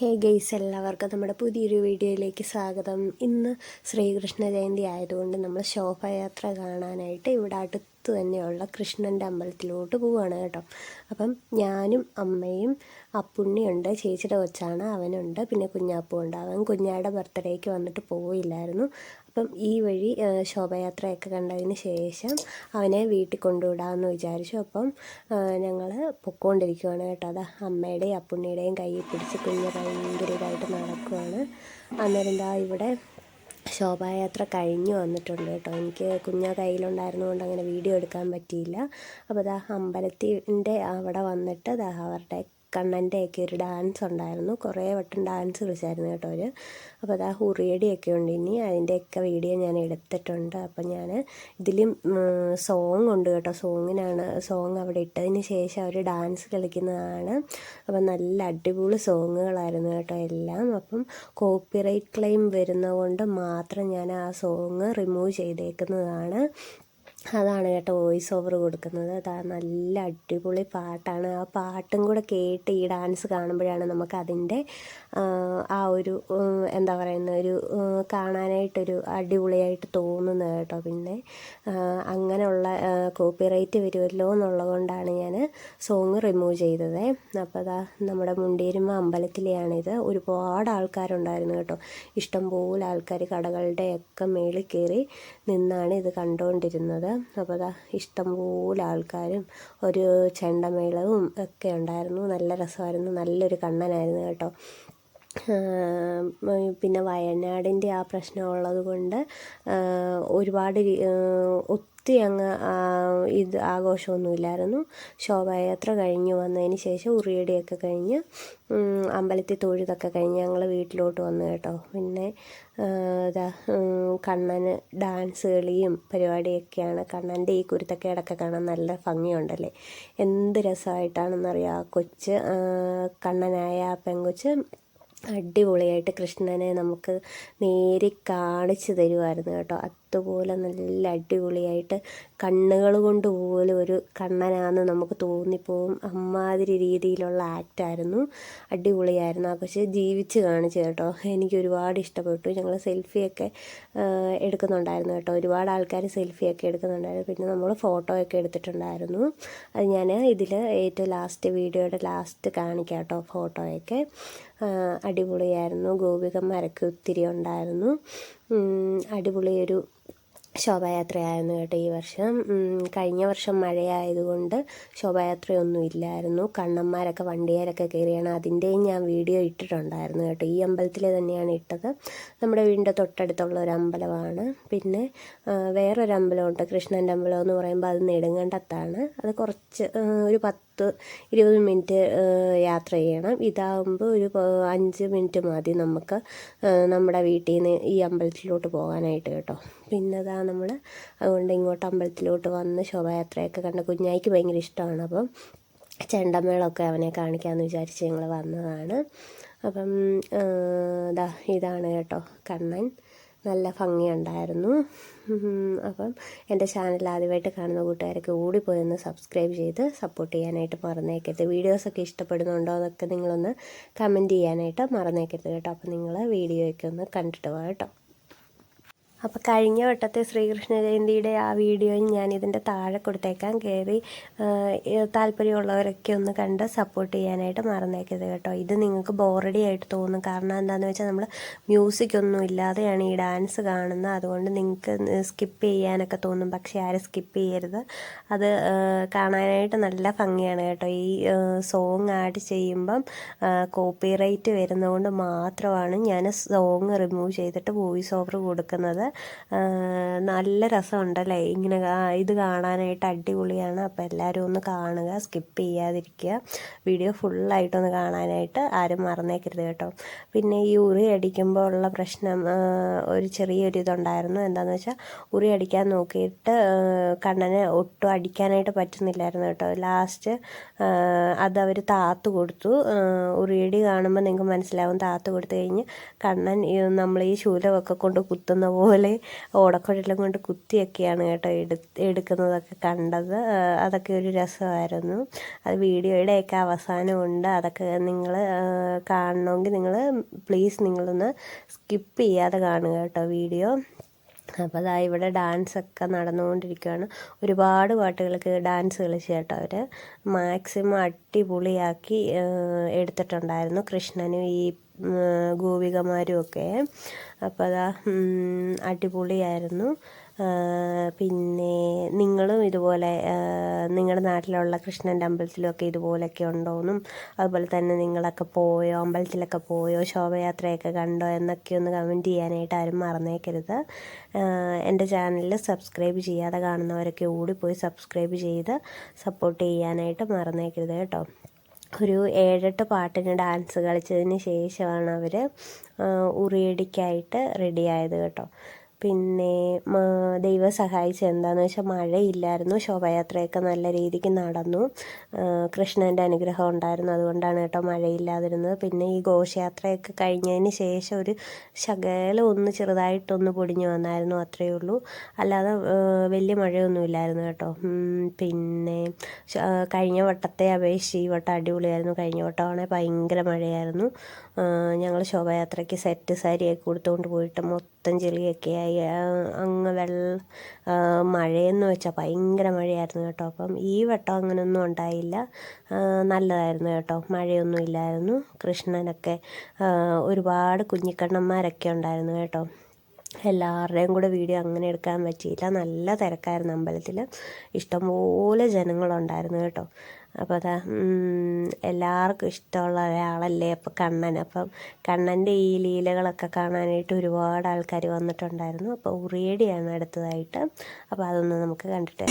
ഹേ guys എല്ലാവർക്കും നമ്മുടെ പുതിയൊരു വീഡിയോയിലേക്ക് സ്വാഗതം. ഇന്ന് ശ്രീകൃഷ്ണ ജയന്തി ആയതുകൊണ്ട് നമ്മൾ ശോഭയാത്ര കാണാനായിട്ട് ഇവിടെ അടുത്ത് തന്നെയുള്ള കൃഷ്ണന്റെ അമ്പലത്തിലോട്ട് പോവുകയാണ് കേട്ടോ. അപ്പം ഞാനും അമ്മയും അപ്പുണ്ണിയുണ്ട് ചേച്ചിയുടെ കൊച്ചാണ് അവനുണ്ട് പിന്നെ കുഞ്ഞാപ്പുണ്ട്. അവൻ കുഞ്ഞായുടെ ബർത്ത്ഡേക്ക് വന്നിട്ട് പോയില്ലായിരുന്നു. അപ്പം ഈ വഴി ശോഭയാത്രയൊക്കെ കണ്ടതിന് ശേഷം അവനെ വീട്ടിൽ കൊണ്ടുവിടാമെന്ന് വിചാരിച്ചു. അപ്പം ഞങ്ങൾ പൊക്കോണ്ടിരിക്കുവാണ് കേട്ടോ. അതാ അമ്മയുടെയും അപ്പുണ്ണിയുടെയും കൈ പിടിച്ച് കുഞ്ഞ് ഭയങ്കര ഇതായിട്ട് നടക്കുവാണ്. അന്നേരം എന്താ ഇവിടെ ശോഭായാത്ര കഴിഞ്ഞു വന്നിട്ടുണ്ട് കേട്ടോ. എനിക്ക് കുഞ്ഞ കയ്യിലുണ്ടായിരുന്നുകൊണ്ട് അങ്ങനെ വീഡിയോ എടുക്കാൻ പറ്റിയില്ല. അപ്പോൾ ദാ അമ്പലത്തിന്റെ അവിടെ വന്നിട്ട് ദാ അവരുടെ കണ്ണന്റെയൊക്കെ ഒരു ഡാൻസ് ഉണ്ടായിരുന്നു. കുറേ വട്ടം ഡാൻസ് കളിച്ചായിരുന്നു കേട്ടോ അവർ അപ്പോൾ അതാ ഹുറിയടിയൊക്കെ ഉണ്ട് ഇനി. അതിന്റെയൊക്കെ വീഡിയോ ഞാൻ എടുത്തിട്ടുണ്ട്. അപ്പം ഞാൻ ഇതിലും സോങ് ഉണ്ട് കേട്ടോ. സോങ്ങിനാണ് സോങ് അവിടെ ഇട്ടതിന് ശേഷം അവർ ഡാൻസ് കളിക്കുന്നതാണ്. അപ്പം നല്ല അടിപൊളി സോങ്ങുകളായിരുന്നു കേട്ടോ എല്ലാം. അപ്പം കോപ്പിറൈറ്റ് ക്ലെയിം വരുന്നതുകൊണ്ട് മാത്രം ഞാൻ ആ സോങ് റിമൂവ് ചെയ്തേക്കുന്നതാണ്. അതാണ് കേട്ടോ വോയിസ് ഓവർ കൊടുക്കുന്നത്. അതാ നല്ല അടിപൊളി പാട്ടാണ്. ആ പാട്ടും കൂടെ കേട്ട് ഈ ഡാൻസ് കാണുമ്പോഴാണ് നമുക്ക് അതിന്റെ ആ ഒരു എന്താ പറയുന്ന ഒരു കാണാനായിട്ടൊരു അടിപൊളിയായിട്ട് തോന്നുന്നത് കേട്ടോ. പിന്നെ അങ്ങനെയുള്ള കോപ്പിറൈറ്റ് വരുമല്ലോ എന്നുള്ളത് കൊണ്ടാണ് ഞാൻ സോങ് റിമൂവ് ചെയ്തത്. അപ്പോൾ അതാ നമ്മുടെ മുണ്ടേരുമ അമ്പലത്തിലെയാണിത്. ഒരുപാട് ആൾക്കാരുണ്ടായിരുന്നു കേട്ടോ. ഇഷ്ടംപോലെ ആൾക്കാർ കടകളുടെയൊക്കെ മേളിൽ കയറി നിന്നാണ് ഇത് കണ്ടുകൊണ്ടിരുന്നത്. അപ്പോൾ അതാ ഇഷ്ടംപോലെ ആൾക്കാരും ഒരു ചെണ്ടമേളവും ഒക്കെ ഉണ്ടായിരുന്നു. നല്ല രസമായിരുന്നു. നല്ലൊരു കണ്ണനായിരുന്നു കേട്ടോ. പിന്നെ വയനാടിന്റെ ആ പ്രശ്നമുള്ളത് കൊണ്ട് ഒരുപാട് ഒത്തിരി അങ്ങ് ഇത് ആഘോഷമൊന്നുമില്ലായിരുന്നു. ശോഭായാത്ര കഴിഞ്ഞ് വന്നതിന് ശേഷം ഉറിയടിയൊക്കെ കഴിഞ്ഞ് അമ്പലത്തിൽ തൊഴുതൊക്കെ കഴിഞ്ഞ് ഞങ്ങൾ വീട്ടിലോട്ട് വന്നു കേട്ടോ. പിന്നെ ഇതാ കണ്ണന് ഡാൻസ് കളിയും പരിപാടിയൊക്കെയാണ്. കണ്ണന്റെ ഈ കുരുത്തക്കേടൊക്കെ കാണാൻ നല്ല ഭംഗിയുണ്ടല്ലേ? എന്ത് രസമായിട്ടാണെന്നറിയാം? ആ കൊച്ച് കണ്ണനായ ആ പെങ്കൊച്ച് അടിപൊളിയായിട്ട് കൃഷ്ണനെ നമുക്ക് നേരി കാണിച്ചു തരുമായിരുന്നു കേട്ടോ. അതുപോലെ നല്ല അടിപൊളിയായിട്ട് കണ്ണുകൾ കൊണ്ട് പോലും ഒരു കണ്ണനാന്ന് നമുക്ക് തോന്നിപ്പോവും. അമ്മാതിരി രീതിയിലുള്ള ആക്റ്റായിരുന്നു അടിപൊളിയായിരുന്നു. ആ പക്ഷേ ജീവിച്ച് കാണിച്ചു കേട്ടോ. എനിക്ക് ഒരുപാട് ഇഷ്ടപ്പെട്ടു. ഞങ്ങൾ സെൽഫിയൊക്കെ എടുക്കുന്നുണ്ടായിരുന്നു കേട്ടോ. ഒരുപാട് ആൾക്കാർ സെൽഫിയൊക്കെ എടുക്കുന്നുണ്ടായിരുന്നു. പിന്നെ നമ്മൾ ഫോട്ടോ ഒക്കെ എടുത്തിട്ടുണ്ടായിരുന്നു. അത് ഞാൻ ഇതിൽ ഏറ്റവും ലാസ്റ്റ് വീഡിയോയുടെ ലാസ്റ്റ് കാണിക്കാം കേട്ടോ ഫോട്ടോയൊക്കെ അടിപൊളിയായിരുന്നു. ഗോപികന്മാരൊക്കെ ഒത്തിരി ഉണ്ടായിരുന്നു. അടിപൊളിയൊരു ശോഭായാത്രയായിരുന്നു കേട്ടോ ഈ വർഷം. കഴിഞ്ഞ വർഷം മഴയായതുകൊണ്ട് ശോഭായാത്രയൊന്നും ഇല്ലായിരുന്നു കണ്ണന്മാരൊക്കെ വണ്ടിയാരൊക്കെ കയറിയാണ്. അതിന്റെയും ഞാൻ വീഡിയോ ഇട്ടിട്ടുണ്ടായിരുന്നു കേട്ടോ. ഈ അമ്പലത്തിൽ തന്നെയാണ് ഇട്ടത്. നമ്മുടെ വീടിന്റെ തൊട്ടടുത്തുള്ള ഒരു അമ്പലമാണ്. പിന്നെ വേറൊരു അമ്പലമുണ്ട്. കൃഷ്ണന്റെ അമ്പലം എന്ന് പറയുമ്പോൾ അത് നെടുങ്കണ്ടത്താണ്. അത് കുറച്ച് ഒരു പത്ത് ഇരുപത് മിനിറ്റ് യാത്ര ചെയ്യണം. ഇതാകുമ്പോൾ ഒരു അഞ്ച് മിനിറ്റ് മതി നമുക്ക് നമ്മുടെ വീട്ടിൽ നിന്ന് ഈ അമ്പലത്തിലോട്ട് പോകാനായിട്ട് കേട്ടോ. പിന്നെ നമ്മൾ അതുകൊണ്ട് ഇങ്ങോട്ട് അമ്പലത്തിലോട്ട് വന്ന് ശോഭായാത്രയൊക്കെ കണ്ട് കുഞ്ഞായിക്ക് ഭയങ്കര ഇഷ്ടമാണ് അപ്പം ചെണ്ടമേളമൊക്കെ അവനെ കാണിക്കാമെന്ന് വിചാരിച്ച് ഞങ്ങൾ വന്നതാണ്. അപ്പം ഇതാ ഇതാണ് കേട്ടോ കണ്ണൻ. നല്ല ഭംഗിയുണ്ടായിരുന്നു. അപ്പം എന്റെ ചാനൽ ആദ്യമായിട്ട് കാണുന്ന കൂട്ടുകാരൊക്കെ ഓടിപ്പോയി ഒന്ന് സബ്സ്ക്രൈബ് ചെയ്ത് സപ്പോർട്ട് ചെയ്യാനായിട്ട് മറന്നേക്കരുത്. വീഡിയോസൊക്കെ ഇഷ്ടപ്പെടുന്നുണ്ടോ എന്നൊക്കെ നിങ്ങളൊന്ന് കമന്റ് ചെയ്യാനായിട്ട് മറന്നേക്കരുത് കേട്ടോ. അപ്പം നിങ്ങൾ വീഡിയോയൊക്കെ ഒന്ന് കണ്ടിട്ട് പോകാം കേട്ടോ. അപ്പോൾ കഴിഞ്ഞ വട്ടത്തെ ശ്രീകൃഷ്ണ ജയന്തിയുടെ ആ വീഡിയോയും ഞാൻ ഇതിന്റെ താഴെ കൊടുത്തേക്കാം. കയറി താല്പര്യമുള്ളവരൊക്കെ ഒന്ന് കണ്ട് സപ്പോർട്ട് ചെയ്യാനായിട്ട് മറന്നേക്കരുത് കേട്ടോ. ഇത് നിങ്ങൾക്ക് ബോറടി ആയിട്ട് തോന്നും. കാരണം എന്താണെന്ന് വെച്ചാൽ നമ്മൾ മ്യൂസിക് ഒന്നും ഇല്ലാതെയാണ് ഈ ഡാൻസ് കാണുന്നത്. അതുകൊണ്ട് നിങ്ങൾക്ക് സ്കിപ്പ് ചെയ്യാനൊക്കെ തോന്നും. പക്ഷേ ആരും സ്കിപ്പ് ചെയ്യരുത്. അത് കാണാനായിട്ട് നല്ല ഭംഗിയാണ് കേട്ടോ. ഈ സോങ് ആഡ് ചെയ്യുമ്പം കോപ്പിറൈറ്റ് വരുന്നതുകൊണ്ട് മാത്രമാണ് ഞാൻ സോങ് റിമൂവ് ചെയ്തിട്ട് വോയിസ് ഓവർ കൊടുക്കുന്നത്. നല്ല രസമുണ്ടല്ലേ? ഇങ്ങനെ ഇത് കാണാനായിട്ട് അടിപൊളിയാണ്. അപ്പോൾ എല്ലാവരും ഒന്ന് കാണുക സ്കിപ്പ് ചെയ്യാതിരിക്കുക. വീഡിയോ ഫുള്ളായിട്ടൊന്ന് കാണാനായിട്ട് ആരും മറന്നേക്കരുത് കേട്ടോ. പിന്നെ ഈ ഉറി അടിക്കുമ്പോൾ ഉള്ള പ്രശ്നം ഒരു ചെറിയൊരു ഇതുണ്ടായിരുന്നു. എന്താണെന്ന് വെച്ചാൽ ഉറി അടിക്കാൻ നോക്കിയിട്ട് കണ്ണനെ ഒട്ടും അടിക്കാനായിട്ട് പറ്റുന്നില്ലായിരുന്നു കേട്ടോ. ലാസ്റ്റ് അത് അവർ താത്ത് കൊടുത്തു. ഉറിയടി കാണുമ്പോൾ നിങ്ങൾക്ക് മനസ്സിലാവും താത്ത് കൊടുത്തു കഴിഞ്ഞ് കണ്ണൻ നമ്മൾ ഈ ശൂലമൊക്കെ കൊണ്ട് കുത്തുന്ന പോലെ ഇതുപോലെ ഓടക്കുഴലും കൊണ്ട് കുത്തിയൊക്കെയാണ് കേട്ടോ എടു എടുക്കുന്നതൊക്കെ കണ്ടത്. അതൊക്കെ ഒരു രസമായിരുന്നു. അത് വീഡിയോയുടെയൊക്കെ അവസാനമുണ്ട് അതൊക്കെ നിങ്ങൾ കാണണമെങ്കിൽ നിങ്ങൾ പ്ലീസ് നിങ്ങളൊന്ന് സ്കിപ്പ് ചെയ്യാതെ കാണുക കേട്ടോ വീഡിയോ. അപ്പോൾ അതാ ഇവിടെ ഡാൻസ് ഒക്കെ നടന്നുകൊണ്ടിരിക്കുകയാണ്. ഒരുപാട് പാട്ടുകൾക്ക് ഡാൻസ് കളിച്ച് കേട്ടോ അവർ മാക്സിമം അടിപൊളിയാക്കി എടുത്തിട്ടുണ്ടായിരുന്നു. കൃഷ്ണനും ഈ ഗോപികമാരും ഒക്കെ. അപ്പോൾ അതാ അടിപൊളിയായിരുന്നു. പിന്നെ നിങ്ങളും ഇതുപോലെ നിങ്ങളുടെ നാട്ടിലുള്ള കൃഷ്ണന്റെ അമ്പലത്തിലൊക്കെ ഇതുപോലെയൊക്കെ ഉണ്ടോയെന്നും അതുപോലെ തന്നെ നിങ്ങളൊക്കെ പോയോ അമ്പലത്തിലൊക്കെ പോയോ ശോഭയാത്രയൊക്കെ കണ്ടോ എന്നൊക്കെ ഒന്ന് കമന്റ് ചെയ്യാനായിട്ട് ആരും മറന്നേക്കരുത്. എന്റെ ചാനലിൽ സബ്സ്ക്രൈബ് ചെയ്യാതെ കാണുന്നവരൊക്കെ ഓടിപ്പോയി സബ്സ്ക്രൈബ് ചെയ്ത് സപ്പോർട്ട് ചെയ്യാനായിട്ട് മറന്നേക്കരുത് കേട്ടോ. ഒരു ഏഴെട്ട് പാട്ടിന് ഡാൻസ് കളിച്ചതിന് ശേഷമാണ് അവർ ഉറിയടിക്കായിട്ട് റെഡിയായത് കേട്ടോ. പിന്നെ ദൈവം സഹായിച്ചത് എന്താണെന്ന് വെച്ചാൽ മഴയില്ലായിരുന്നു. ശോഭായാത്രയൊക്കെ നല്ല രീതിക്ക് നടന്നു. കൃഷ്ണന്റെ അനുഗ്രഹം ഉണ്ടായിരുന്നു. അതുകൊണ്ടാണ് കേട്ടോ മഴയില്ലാതിരുന്നത്. പിന്നെ ഈ ഘോഷയാത്രയൊക്കെ കഴിഞ്ഞതിന് ശേഷം ഒരു ശകലം ഒന്ന് ചെറുതായിട്ടൊന്ന് പൊടിഞ്ഞു വന്നായിരുന്നു അത്രയേ ഉള്ളൂ. അല്ലാതെ വലിയ മഴയൊന്നും ഇല്ലായിരുന്നു കേട്ടോ. പിന്നെ കഴിഞ്ഞ വട്ടത്തെ അപേക്ഷിച്ച് ഈ വട്ടം അടിപൊളിയായിരുന്നു. കഴിഞ്ഞ വട്ടമാണെങ്കിൽ ഭയങ്കര മഴയായിരുന്നു. ഞങ്ങൾ ശോഭായാത്രയ്ക്ക് സെറ്റ് സാരിയൊക്കെ കൊടുത്തുകൊണ്ട് പോയിട്ട് മൊത്തം ചെളിയൊക്കെ ആയി ആ, അങ്ങ് വെള്ള മഴയെന്ന് വെച്ചാൽ ഭയങ്കര മഴയായിരുന്നു കേട്ടോ. അപ്പം ഈ വട്ടം അങ്ങനെയൊന്നും ഉണ്ടായില്ല. നല്ലതായിരുന്നു കേട്ടോ. മഴയൊന്നും ഇല്ലായിരുന്നു. കൃഷ്ണനൊക്കെ ഒരുപാട് കുഞ്ഞിക്കണ്ണന്മാരൊക്കെ ഉണ്ടായിരുന്നു കേട്ടോ. എല്ലാവരുടെയും കൂടെ വീഡിയോ അങ്ങനെ എടുക്കാൻ പറ്റിയില്ല. നല്ല തിരക്കായിരുന്നു അമ്പലത്തിൽ ഇഷ്ടംപോലെ ജനങ്ങളുണ്ടായിരുന്നു കേട്ടോ. അപ്പോൾ അതാ എല്ലാവർക്കും ഇഷ്ടമുള്ള ഒരാളല്ലേ അപ്പോൾ കണ്ണൻ. അപ്പം കണ്ണന്റെ ഈ ലീലകളൊക്കെ കാണാനായിട്ട് ഒരുപാട് ആൾക്കാർ വന്നിട്ടുണ്ടായിരുന്നു. അപ്പോൾ ഉറിയടിയാണ് അടുത്തതായിട്ട്. അപ്പോൾ അതൊന്ന് നമുക്ക് കണ്ടിട്ട്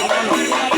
Thank you.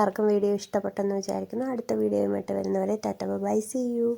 എല്ലാവർക്കും വീഡിയോ ഇഷ്ടപ്പെട്ടെന്ന് വിചാരിക്കുന്നു. അടുത്ത വീഡിയോയുമായിട്ട് വരുന്നവരെ ടാറ്റ ബൈ സി യു.